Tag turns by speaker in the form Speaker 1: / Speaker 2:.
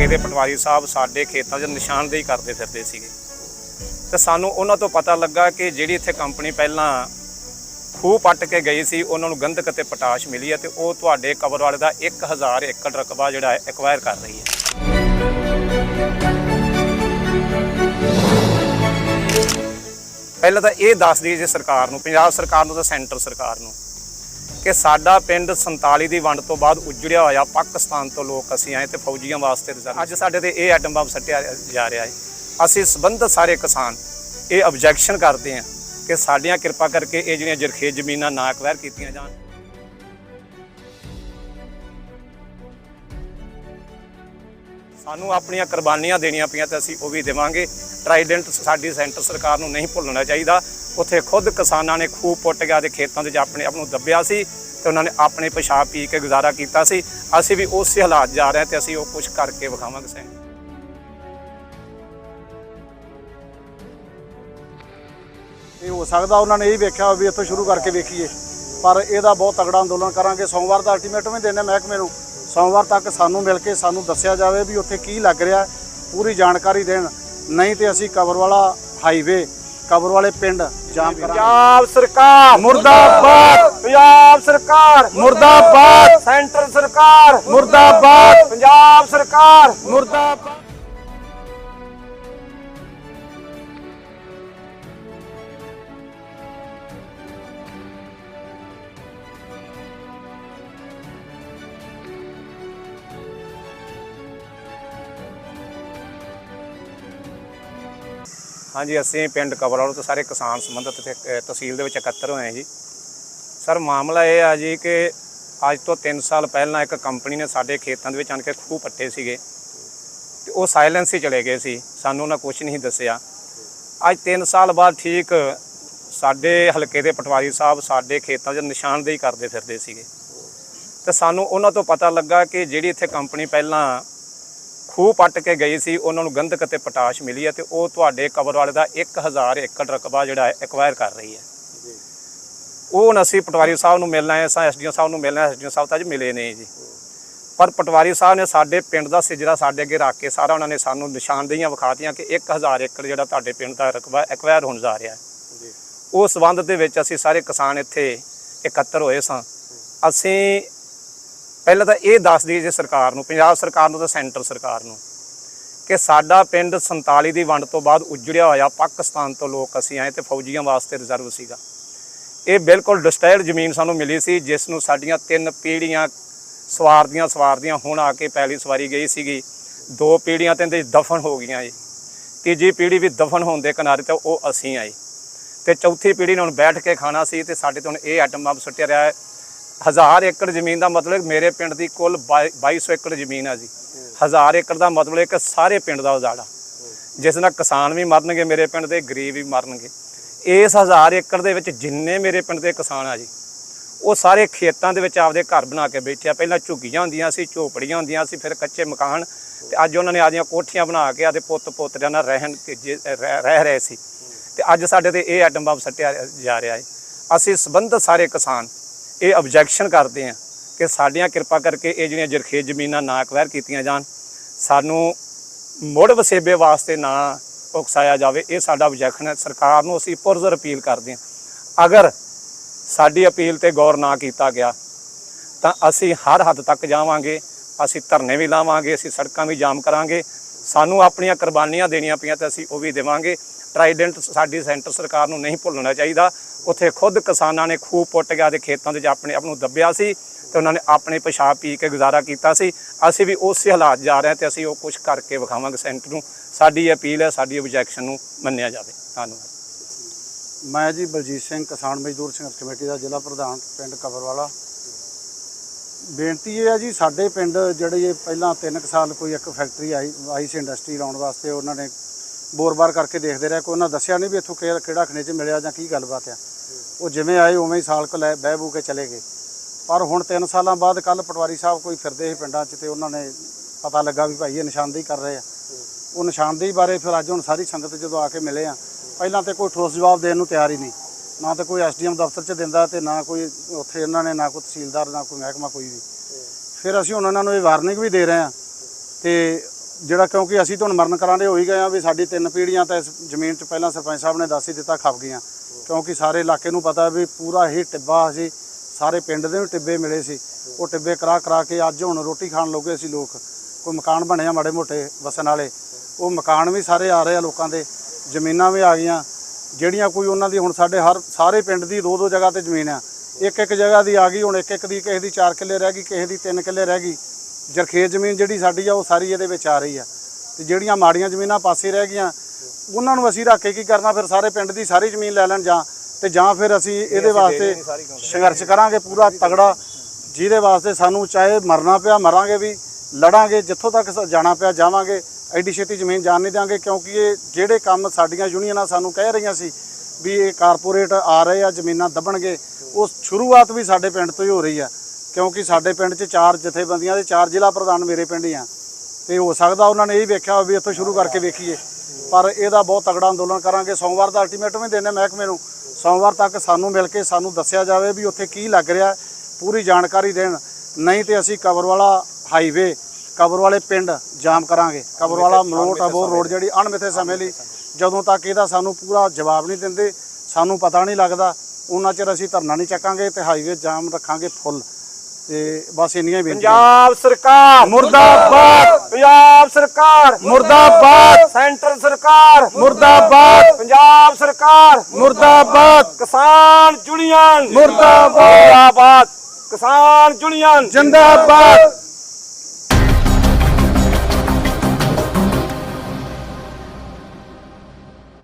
Speaker 1: ਹਲਕੇ ਦੇ ਪਟਵਾਰੀ ਸਾਹਿਬ ਸਾਡੇ ਖੇਤਾਂ 'ਚ ਨਿਸ਼ਾਨਦੇਹੀ ਕਰਦੇ ਫਿਰਦੇ ਸੀਗੇ। ਤੇ ਸਾਨੂੰ ਉਹਨਾਂ ਤੋਂ ਪਤਾ ਲੱਗਾ ਕਿ ਜਿਹੜੀ ਇੱਥੇ ਕੰਪਨੀ ਪਹਿਲਾਂ ਖੂਹ ਪੱਟ ਕੇ ਗਈ ਸੀ, ਉਹਨਾਂ ਨੂੰ ਗੰਧਕ ਅਤੇ ਪਟਾਸ਼ ਮਿਲੀ ਹੈ ਤੇ ਉਹ ਤੁਹਾਡੇ ਕਬਰ ਵਾਲੇ ਦਾ 1000 ਏਕੜ ਰਕਬਾ ਜਿਹੜਾ ਹੈ ਐਕਵਾਇਰ ਕਰ ਰਹੀ ਹੈ। ਪਹਿਲਾਂ ਤਾਂ ਇਹ ਦੱਸ ਦਈਏ ਜੇ ਸਰਕਾਰ ਨੂੰ, ਪੰਜਾਬ ਸਰਕਾਰ ਨੂੰ ਤੇ ਸੈਂਟਰ ਸਰਕਾਰ ਨੂੰ ਕਿ ਸਾਡਾ ਪਿੰਡ 47 ਦੀ ਵੰਡ ਤੋਂ ਬਾਅਦ ਉਜੜਿਆ ਹੋਇਆ ਪਾਕਿਸਤਾਨ ਤੋਂ ਲੋਕ ਅਸੀਂ ਆਏ ਤੇ ਫੌਜੀਆਂ ਵਾਸਤੇ ਰਿਜ਼ਰਵ ਅੱਜ ਸਾਡੇ ਤੇ ਇਹ ਐਟਮ ਬੰਬ ਸੱਟਿਆ ਜਾ ਰਿਹਾ ਹੈ। ਅਸੀਂ ਸੰਬੰਧਿਤ ਸਾਰੇ ਕਿਸਾਨ ਇਹ ਆਬਜੈਕਸ਼ਨ ਕਰਦੇ ਹਾਂ ਕਿ ਸਾਡੀਆਂ ਕਿਰਪਾ ਕਰਕੇ ਇਹ ਜਿਹੜੀਆਂ ਜਰਖੇਜ਼ ਜ਼ਮੀਨਾਂ ਨਾ ਐਕਵਾਇਰ ਕੀਤੀਆਂ ਜਾਣ। ਸਾਨੂੰ ਆਪਣੀਆਂ ਕੁਰਬਾਨੀਆਂ ਦੇਣੀਆਂ ਪਈਆਂ ਤੇ ਅਸੀਂ ਉਹ ਵੀ ਦੇਵਾਂਗੇ। ਟਰਾਈਡੈਂਟ ਸਾਡੀ ਸੈਂਟਰ ਸਰਕਾਰ ਨੂੰ ਨਹੀਂ ਭੁੱਲਣਾ ਚਾਹੀਦਾ। ਉੱਥੇ ਖੁਦ ਕਿਸਾਨਾਂ ਨੇ ਖੂਹ ਪੁੱਟ ਗਿਆ ਦੇ ਖੇਤਾਂ ਦੇ ਵਿੱਚ ਆਪਣੇ ਆਪ ਨੂੰ ਦੱਬਿਆ ਸੀ ਤੇ ਉਹਨਾਂ ਨੇ ਆਪਣੇ ਪਿਸ਼ਾਬ ਪੀ ਕੇ ਗੁਜ਼ਾਰਾ ਕੀਤਾ ਸੀ। ਅਸੀਂ ਵੀ ਉਸੇ ਹਾਲਾਤ ਜਾ ਰਹੇ ਹਾਂ ਤੇ ਅਸੀਂ ਉਹ ਕੁਝ ਕਰਕੇ ਵਿਖਾਵਾਂਗੇ ਸੈਂਟਰ।
Speaker 2: ਇਹ ਹੋ ਸਕਦਾ ਉਹਨਾਂ ਨੇ ਇਹ ਵੇਖਿਆ ਵੀ ਇੱਥੋਂ ਸ਼ੁਰੂ ਕਰਕੇ ਵੇਖੀਏ। ਪਰ ਇਹਦਾ ਬਹੁਤ ਤਗੜਾ ਅੰਦੋਲਨ ਕਰਾਂਗੇ। ਸੋਮਵਾਰ ਦਾ ਅਲਟੀਮੇਟਮ ਹੀ ਦੇਣੇ ਮਹਿਕਮੇ ਨੂੰ। ਸੋਮਵਾਰ ਤੱਕ ਸਾਨੂੰ ਮਿਲ ਕੇ ਸਾਨੂੰ ਦੱਸਿਆ ਜਾਵੇ ਵੀ ਉੱਥੇ ਕੀ ਲੱਗ ਰਿਹਾ ਪੂਰੀ ਜਾਣਕਾਰੀ ਦੇਣ। ਨਹੀਂ ਤੇ ਅਸੀਂ ਕਬਰ ਵਾਲਾ ਹਾਈਵੇ ਕਬਰ ਵਾਲੇ ਪਿੰਡ ਜਾਮ ਕਰਾਂਗੇ।
Speaker 1: ਪੰਜਾਬ ਸਰਕਾਰ
Speaker 2: ਮੁਰਦਾਬਾਦ।
Speaker 1: ਪੰਜਾਬ ਸਰਕਾਰ
Speaker 2: ਮੁਰਦਾਬਾਦ।
Speaker 1: ਸੈਂਟਰ ਸਰਕਾਰ
Speaker 2: ਮੁਰਦਾਬਾਦ।
Speaker 1: ਪੰਜਾਬ ਸਰਕਾਰ।
Speaker 2: ਮੁਰਦਾਬਾਦ।
Speaker 1: ਹਾਂਜੀ, ਅਸੀਂ ਪਿੰਡ ਕਬਰਵਾਲ ਤੋਂ ਸਾਰੇ ਕਿਸਾਨ ਸੰਬੰਧਿਤ ਇੱਥੇ ਤਹਿਸੀਲ ਦੇ ਵਿੱਚ ਇਕੱਤਰ ਹੋਏ ਹਾਂ ਜੀ। ਸਰ, ਮਾਮਲਾ ਇਹ ਆ ਜੀ ਕਿ ਅੱਜ ਤੋਂ 3 ਸਾਲ ਪਹਿਲਾਂ ਇੱਕ ਕੰਪਨੀ ਨੇ ਸਾਡੇ ਖੇਤਾਂ ਦੇ ਵਿੱਚ ਆਣ ਕੇ ਖੂਹ ਪੱਟੇ ਸੀਗੇ ਤੇ ਉਹ ਸਾਇਲੈਂਸ ਹੀ ਚਲੇ ਗਏ ਸੀ। ਸਾਨੂੰ ਉਹਨਾਂ ਕੁਝ ਨਹੀਂ ਦੱਸਿਆ। ਅੱਜ 3 ਸਾਲ ਬਾਅਦ ਠੀਕ ਸਾਡੇ ਹਲਕੇ ਦੇ ਪਟਵਾਰੀ ਸਾਹਿਬ ਸਾਡੇ ਖੇਤਾਂ 'ਚ ਨਿਸ਼ਾਨਦੇਹੀ ਕਰਦੇ ਫਿਰਦੇ ਸੀਗੇ। ਤੇ ਸਾਨੂੰ ਉਹਨਾਂ ਤੋਂ ਪਤਾ ਲੱਗਾ ਕਿ ਜਿਹੜੀ ਇੱਥੇ ਕੰਪਨੀ ਪਹਿਲਾਂ ਖੂਹ ਪੱਟ ਕੇ ਗਈ ਸੀ ਉਹਨਾਂ ਨੂੰ ਗੰਧਕ ਅਤੇ ਪੋਟਾਸ਼ ਮਿਲੀ ਹੈ ਤੇ ਉਹ ਤੁਹਾਡੇ ਕਬਰ ਵਾਲੇ ਦਾ 1000 ਏਕੜ ਰਕਬਾ ਜਿਹੜਾ ਹੈ ਐਕਵਾਇਰ ਕਰ ਰਹੀ ਹੈ। ਉਹ ਹੁਣ ਅਸੀਂ ਪਟਵਾਰੀ ਸਾਹਿਬ ਨੂੰ ਮਿਲਣਾ ਹੈ ਅਸਾਂ ਐਸਡੀਓ ਸਾਹਿਬ ਨੂੰ ਮਿਲਣਾ ਐਸਡੀਓ ਸਾਹਿਬ ਤਾਂ ਅੱਜ ਮਿਲੇ ਨੇ ਜੀ। ਪਰ ਪਟਵਾਰੀ ਸਾਹਿਬ ਨੇ ਸਾਡੇ ਪਿੰਡ ਦਾ ਸਿਜਰਾ ਸਾਡੇ ਅੱਗੇ ਰੱਖ ਕੇ ਸਾਰਾ ਉਹਨਾਂ ਨੇ ਸਾਨੂੰ ਨਿਸ਼ਾਨਦੇਹੀਆਂ ਵਿਖਾਤੀਆਂ ਕਿ 1000 ਏਕੜ ਜਿਹੜਾ ਤੁਹਾਡੇ ਪਿੰਡ ਦਾ ਰਕਬਾ ਐਕਵਾਇਰ ਹੋਣ ਜਾ ਰਿਹਾ ਹੈ। ਉਸ ਸੰਬੰਧ ਦੇ ਵਿੱਚ ਅਸੀਂ ਸਾਰੇ ਕਿਸਾਨ ਇੱਥੇ ਇਕੱਤਰ ਹੋਏ ਸਾਂ। ਅਸੀਂ ਪਹਿਲਾਂ ਤਾਂ ਇਹ ਦੱਸ ਦਈਏ ਜੇ ਸਰਕਾਰ ਨੂੰ, ਪੰਜਾਬ ਸਰਕਾਰ ਨੂੰ ਤੇ ਸੈਂਟਰ ਸਰਕਾਰ ਨੂੰ, ਕਿ ਸਾਡਾ ਪਿੰਡ 47 ਦੀ ਵੰਡ ਤੋਂ ਬਾਅਦ ਉਜੜਿਆ ਹੋਇਆ ਪਾਕਿਸਤਾਨ ਤੋਂ ਲੋਕ ਅਸੀਂ ਆਏ ਤੇ ਫੌਜੀਆਂ ਵਾਸਤੇ ਰਿਜ਼ਰਵ ਸੀਗਾ। ਇਹ ਬਿਲਕੁਲ ਡਿਸਟਾਈਲਡ ਜ਼ਮੀਨ ਸਾਨੂੰ ਮਿਲੀ ਸੀ, ਜਿਸ ਨੂੰ ਸਾਡੀਆਂ ਤਿੰਨ ਪੀੜ੍ਹੀਆਂ ਸਵਾਰਦੀਆਂ ਸਵਾਰਦੀਆਂ ਹੁਣ ਆ ਕੇ ਪਹਿਲੀ ਸਵਾਰੀ ਗਈ ਸੀਗੀ। ਦੋ ਪੀੜ੍ਹੀਆਂ ਤੇ ਇਹਦੇ ਦਫਨ ਹੋ ਗਈਆਂ ਜੀ। ਤੀਜੀ ਪੀੜ੍ਹੀ ਵੀ ਦਫਨ ਹੋਣ ਦੇ ਕਿਨਾਰੇ ਤੇ ਉਹ ਅਸੀਂ ਆਏ। ਤੇ ਚੌਥੀ ਪੀੜ੍ਹੀ ਨੇ ਹੁਣ ਬੈਠ ਕੇ ਖਾਣਾ ਸੀ ਤੇ ਸਾਡੇ ਤੋਂ ਹੁਣ ਇਹ ਆਟਮ ਬੰਬ ਸੁੱਟਿਆ ਰਿਹਾ ਹੈ। ਹਜ਼ਾਰ ਏਕੜ ਜ਼ਮੀਨ ਦਾ ਮਤਲਬ ਮੇਰੇ ਪਿੰਡ ਦੀ ਕੁੱਲ 2200 ਏਕੜ ਜ਼ਮੀਨ ਆ ਜੀ। ਹਜ਼ਾਰ ਏਕੜ ਦਾ ਮਤਲਬ ਇੱਕ ਸਾਰੇ ਪਿੰਡ ਦਾ ਉਜਾੜਾ। ਜਿਸ ਨਾਲ ਕਿਸਾਨ ਵੀ ਮਰਨਗੇ ਮੇਰੇ ਪਿੰਡ ਦੇ, ਗਰੀਬ ਵੀ ਮਰਨਗੇ। ਇਸ ਹਜ਼ਾਰ ਏਕੜ ਦੇ ਵਿੱਚ ਜਿੰਨੇ ਮੇਰੇ ਪਿੰਡ ਦੇ ਕਿਸਾਨ ਆ ਜੀ, ਉਹ ਸਾਰੇ ਖੇਤਾਂ ਦੇ ਵਿੱਚ ਆਪਦੇ ਘਰ ਬਣਾ ਕੇ ਬੈਠੇ ਪਹਿਲਾਂ ਝੁੱਗੀਆਂ ਹੁੰਦੀਆਂ ਸੀ, ਝੋਪੜੀਆਂ ਹੁੰਦੀਆਂ ਸੀ, ਫਿਰ ਕੱਚੇ ਮਕਾਨ ਤੇ ਅੱਜ ਉਹਨਾਂ ਨੇ ਆਪਦੀਆਂ ਕੋਠੀਆਂ ਬਣਾ ਕੇ ਆਪਦੇ ਪੁੱਤ ਪੋਤਰਿਆਂ ਨਾਲ ਰਹਿਣ ਤੇ ਰਹਿ ਰਹਿ ਰਹੇ ਸੀ। ਤੇ ਅੱਜ ਸਾਡੇ ਤੇ ਇਹ ਐਟਮ ਬੰਬ ਸੱਟਿਆ ਜਾ ਰਿਹਾ ਹੈ। ਅਸੀਂ ਸੰਬੰਧਿਤ ਸਾਰੇ ਕਿਸਾਨ ਇਹ ਆਬਜੈਕਸ਼ਨ ਕਰਦੇ ਹਾਂ ਕਿ ਸਾਡੀਆਂ ਕਿਰਪਾ ਕਰਕੇ ਇਹ ਜਿਹੜੀਆਂ ਜਰਖੇਜ਼ ਜ਼ਮੀਨਾਂ ਨਾ ਐਕਵਾਇਰ ਕੀਤੀਆਂ ਜਾਣ। ਸਾਨੂੰ ਮੁੜ ਵਸੇਬੇ ਵਾਸਤੇ ਨਾ ਉਕਸਾਇਆ ਜਾਵੇ, ਇਹ ਸਾਡਾ ਆਬਜੈਕਸ਼ਨ ਹੈ। ਸਰਕਾਰ ਨੂੰ ਅਸੀਂ ਪੁਰਜ਼ਰ ਅਪੀਲ ਕਰਦੇ ਹਾਂ। ਅਗਰ ਸਾਡੀ ਅਪੀਲ ਤੇ ਗੌਰ ਨਾ ਕੀਤਾ ਗਿਆ, ਤਾਂ ਅਸੀਂ ਹਰ ਹੱਦ ਤੱਕ ਜਾਵਾਂਗੇ। ਅਸੀਂ ਧਰਨੇ ਵੀ ਲਾਵਾਂਗੇ, ਅਸੀਂ ਸੜਕਾਂ ਵੀ ਜਾਮ ਕਰਾਂਗੇ। ਸਾਨੂੰ ਆਪਣੀਆਂ ਕੁਰਬਾਨੀਆਂ ਦੇਣੀਆਂ ਪਈਆਂ ਤੇ ਅਸੀਂ ਉਹ ਵੀ ਦੇਵਾਂਗੇ। ਟਰਾਈਡੈਂਟ ਸਾਡੀ ਸੈਂਟਰ ਸਰਕਾਰ ਨੂੰ ਨਹੀਂ ਭੁੱਲਣਾ ਚਾਹੀਦਾ। ਉੱਥੇ ਖੁਦ ਕਿਸਾਨਾਂ ਨੇ ਖੂਹ ਪੁੱਟ ਗਿਆ ਦੇ ਖੇਤਾਂ ਦੇ ਵਿੱਚ ਆਪਣੇ ਆਪ ਨੂੰ ਦੱਬਿਆ ਸੀ ਤੇ ਉਹਨਾਂ ਨੇ ਆਪਣੇ ਪਿਸ਼ਾਬ ਪੀ ਕੇ ਗੁਜ਼ਾਰਾ ਕੀਤਾ ਸੀ। ਅਸੀਂ ਵੀ ਉਸੇ ਹਾਲਾਤ ਜਾ ਰਹੇ ਹਾਂ ਤੇ ਅਸੀਂ ਉਹ ਕੁਝ ਕਰਕੇ ਵਿਖਾਵਾਂਗੇ ਸੈਂਟਰ ਨੂੰ। ਸਾਡੀ ਅਪੀਲ ਹੈ, ਸਾਡੀ ਆਬਜੈਕਸ਼ਨ ਨੂੰ ਮੰਨਿਆ ਜਾਵੇ। ਧੰਨਵਾਦ।
Speaker 2: ਮੈਂ ਜੀ ਬਲਜੀਤ ਸਿੰਘ ਕਿਸਾਨ ਮਜ਼ਦੂਰ ਸੰਘਰਸ਼ ਕਮੇਟੀ ਦਾ ਜ਼ਿਲ੍ਹਾ ਪ੍ਰਧਾਨ, ਪਿੰਡ ਕਬਰਵਾਲਾ। ਬੇਨਤੀ ਇਹ ਹੈ ਜੀ, ਸਾਡੇ ਪਿੰਡ ਜਿਹੜੇ ਇਹ ਪਹਿਲਾਂ 3 ਸਾਲ ਕੋਈ ਇੱਕ ਫੈਕਟਰੀ ਆਈ ਆਈ ਸੀ ਇੰਡਸਟਰੀ ਲਾਉਣ ਵਾਸਤੇ ਉਹਨਾਂ ਨੇ ਬੋਰ-ਬਾਰ ਕਰਕੇ ਦੇਖਦੇ ਰਹੇ, ਕੋਈ ਉਹਨਾਂ ਦੱਸਿਆ ਨਹੀਂ ਵੀ ਇੱਥੋਂ ਕਿਹੜਾ ਕਿਹੜਾ ਖਣਿਜ ਮਿਲਿਆ ਜਾਂ ਕੀ ਗੱਲਬਾਤ ਆ। ਉਹ ਜਿਵੇਂ ਆਏ ਉਵੇਂ ਹੀ ਸਾਲ ਕੁ ਲੈ ਬਹਿ ਬੂ ਕੇ ਚਲੇ ਗਏ। ਪਰ ਹੁਣ 3 ਸਾਲਾਂ ਬਾਅਦ ਕੱਲ ਪਟਵਾਰੀ ਸਾਹਿਬ ਕੋਈ ਫਿਰਦੇ ਸੀ ਪਿੰਡਾਂ 'ਚ ਤੇ ਉਹਨਾਂ ਨੇ ਪਤਾ ਲੱਗਾ ਵੀ ਭਾਈ ਇਹ ਨਿਸ਼ਾਨਦੇਹੀ ਕਰ ਰਹੇ ਆ। ਉਹ ਨਿਸ਼ਾਨਦੇਹੀ ਬਾਰੇ ਫਿਰ ਅੱਜ ਹੁਣ ਸਾਰੀ ਸੰਗਤ ਜਦੋਂ ਆ ਕੇ ਮਿਲੇ ਆ, ਪਹਿਲਾਂ ਤੇ ਕੋਈ ਠੋਸ ਜਵਾਬ ਦੇਣ ਨੂੰ ਤਿਆਰ ਹੀ ਨਹੀਂ। ਨਾ ਤਾਂ ਕੋਈ ਐਸਡੀਐਮ ਦਫ਼ਤਰ 'ਚ ਦਿੰਦਾ ਤੇ ਨਾ ਕੋਈ ਉੱਥੇ ਇਹਨਾਂ ਨੇ, ਨਾ ਕੋਈ ਤਹਿਸੀਲਦਾਰ, ਨਾ ਕੋਈ ਮਹਿਕਮਾ, ਕੋਈ ਵੀ। ਫਿਰ ਅਸੀਂ ਹੁਣ ਉਹਨਾਂ ਨੂੰ ਇਹ ਵਾਰਨਿੰਗ ਵੀ ਦੇ ਰਹੇ ਹਾਂ ਤੇ ਜਿਹੜਾ ਕਿਉਂਕਿ ਅਸੀਂ ਤੁਹਾਨੂੰ ਮਰਨ ਕਰਾਂਦੇ ਹੋ ਗਏ ਆ ਵੀ ਸਾਡੀ ਤਿੰਨ ਪੀੜ੍ਹੀਆਂ ਤਾਂ ਇਸ ਜ਼ਮੀਨ 'ਚ ਪਹਿਲਾਂ ਸਰਪੰਚ ਸਾਹਿਬ ਨੇ ਦੱਸ ਹੀ ਦਿੱਤਾ, ਖੱਪ ਗਈਆਂ। ਕਿਉਂਕਿ ਸਾਰੇ ਇਲਾਕੇ ਨੂੰ ਪਤਾ ਵੀ ਪੂਰਾ ਹੀ ਟਿੱਬਾ ਸੀ, ਸਾਰੇ ਪਿੰਡ ਦੇ ਨੂੰ ਟਿੱਬੇ ਮਿਲੇ ਸੀ। ਉਹ ਟਿੱਬੇ ਕਰਾ ਕਰਾ ਕੇ ਅੱਜ ਹੁਣ ਰੋਟੀ ਖਾਣ ਲੋਗੇ ਅਸੀਂ ਲੋਕ। ਕੋਈ ਮਕਾਨ ਬਣਿਆ ਮਾੜੇ ਮੋਟੇ ਵਸਣ ਵਾਲੇ। ਉਹ ਮਕਾਨ ਵੀ ਸਾਰੇ ਆ ਰਹੇ ਆ ਲੋਕਾਂ ਦੇ। ਜ਼ਮੀਨਾਂ ਵੀ ਆ ਗਈਆਂ। ਜਿਹੜੀਆਂ ਕੋਈ ਉਹਨਾਂ ਦੀ ਹੁਣ ਸਾਡੇ ਹਰ ਸਾਰੇ ਪਿੰਡ ਦੀ ਦੋ ਦੋ ਜਗ੍ਹਾ ਤੇ ਜ਼ਮੀਨ ਆ। ਇੱਕ ਇੱਕ ਜਗ੍ਹਾ ਦੀ ਆ ਗਈ ਹੁਣ ਇੱਕ ਇੱਕ ਦੀ ਕਿਸੇ ਦੀ 4 ਕਿੱਲੇ ਰਹਿ ਗਈ ਕਿਸੇ ਦੀ 3 ਕਿੱਲੇ ਰਹਿ ਗਈ। ਜਰਖੇਤ ਜ਼ਮੀਨ ਜਿਹੜੀ ਸਾਡੀ ਆ ਉਹ ਸਾਰੀ ਇਹਦੇ ਵਿੱਚ ਆ ਰਹੀ ਆ। ਤੇ ਜਿਹੜੀਆਂ ਮਾੜੀਆਂ ਜ਼ਮੀਨਾਂ ਪਾਸੇ ਰਹਿ ਗਈਆਂ ਉਹਨਾਂ ਨੂੰ ਅਸੀਂ ਰੱਖ ਕੇ ਕੀ ਕਰਨਾ ਫਿਰ ਸਾਰੇ ਪਿੰਡ ਦੀ ਸਾਰੀ ਜ਼ਮੀਨ ਲੈ ਲੈਣ ਜਾਂ ਤੇ ਜਾਂ ਫਿਰ ਅਸੀਂ ਇਹਦੇ ਵਾਸਤੇ ਸੰਘਰਸ਼ ਕਰਾਂਗੇ ਪੂਰਾ ਤਗੜਾ ਜਿਹਦੇ ਵਾਸਤੇ ਸਾਨੂੰ ਚਾਹੇ ਮਰਨਾ ਪਿਆ ਮਰਾਂਗੇ ਵੀ ਲੜਾਂਗੇ ਜਿੱਥੋਂ ਤੱਕ ਜਾਣਾ ਪਿਆ ਜਾਵਾਂਗੇ। ਐਡੀ ਛੇਤੀ ਜ਼ਮੀਨ ਜਾਣ ਨਹੀਂ ਦਿਆਂਗੇ ਕਿਉਂਕਿ ਇਹ ਜਿਹੜੇ ਕੰਮ ਸਾਡੀਆਂ ਯੂਨੀਅਨਾਂ ਸਾਨੂੰ ਕਹਿ ਰਹੀਆਂ ਸੀ ਵੀ ਇਹ ਕਾਰਪੋਰੇਟ ਆ ਰਹੇ ਆ, ਜ਼ਮੀਨਾਂ ਦੱਬਣਗੇ ਉਹ ਸ਼ੁਰੂਆਤ ਵੀ ਸਾਡੇ ਪਿੰਡ ਤੋਂ ਹੀ ਹੋ ਰਹੀ ਆ। ਕਿਉਂਕਿ ਸਾਡੇ ਪਿੰਡ 'ਚ ਚਾਰ ਜਥੇਬੰਦੀਆਂ ਦੇ ਚਾਰ ਜ਼ਿਲ੍ਹਾ ਪ੍ਰਧਾਨ ਮੇਰੇ ਪਿੰਡ ਹੀ ਆ। ਤੇ ਹੋ ਸਕਦਾ ਉਹਨਾਂ ਨੇ ਇਹ ਵੇਖਿਆ ਹੋਵੇ ਵੀ ਇੱਥੋਂ ਸ਼ੁਰੂ ਕਰਕੇ ਵੇਖੀਏ। ਪਰ ਇਹਦਾ ਬਹੁਤ ਤਗੜਾ ਅੰਦੋਲਨ ਕਰਾਂਗੇ। ਸੋਮਵਾਰ ਦਾ ਅਲਟੀਮੇਟਮ ਵੀ ਦੇਣੇ ਮਹਿਕਮੇ ਨੂੰ। ਸੋਮਵਾਰ ਤੱਕ ਸਾਨੂੰ ਮਿਲ ਕੇ ਸਾਨੂੰ ਦੱਸਿਆ ਜਾਵੇ ਵੀ ਉੱਥੇ ਕੀ ਲੱਗ ਰਿਹਾ। ਪੂਰੀ ਜਾਣਕਾਰੀ ਦੇਣ। ਨਹੀਂ ਤੇ ਅਸੀਂ ਕਵਰ ਵਾਲਾ ਹਾਈਵੇ ਕਬਰ ਵਾਲੇ ਪਿੰਡ ਜਾਮ ਕਰਾਂਗੇ। ਕਬਰ ਵਾਲਾ ਮਲੋਟ ਅਬੋਰ ਰੋਡ ਜਿਹੜੀ ਅਣਮਿੱਥੇ ਸਮੇਂ ਲਈ ਜਦੋਂ ਤੱਕ ਇਹਦਾ ਸਾਨੂੰ ਪੂਰਾ ਜਵਾਬ ਨਹੀਂ ਦਿੰਦੇ ਸਾਨੂੰ ਪਤਾ ਨਹੀਂ ਲੱਗਦਾ ਉਹਨਾਂ ਚਿਰ ਅਸੀਂ ਧਰਨਾ ਨਹੀਂ ਚੱਕਾਂਗੇ ਤੇ ਹਾਈਵੇ ਜਾਮ ਰੱਖਾਂਗੇ ਫੁੱਲ। ਤੇ ਬਸ ਇੰਨੀਆਂ ਹੀ ਬੇਨਤੀਆਂ।
Speaker 3: ਪੰਜਾਬ ਸਰਕਾਰ
Speaker 2: ਮੁਰਦਾਬਾਦ।
Speaker 3: ਪੰਜਾਬ ਸਰਕਾਰ
Speaker 2: ਮੁਰਦਾਬਾਦ।
Speaker 3: ਸੈਂਟਰ ਸਰਕਾਰ
Speaker 2: ਮੁਰਦਾਬਾਦ।
Speaker 3: ਪੰਜਾਬ ਸਰਕਾਰ
Speaker 2: ਮੁਰਦਾਬਾਦ।
Speaker 3: ਕਿਸਾਨ ਯੂਨੀਅਨ।
Speaker 2: ਮੁਰਦਾਬਾਦ।
Speaker 3: ਮੁਰਦਾਬਾਦ। ਕਿਸਾਨ ਯੂਨੀਅਨ।
Speaker 2: ਜਿੰਦਾਬਾਦ।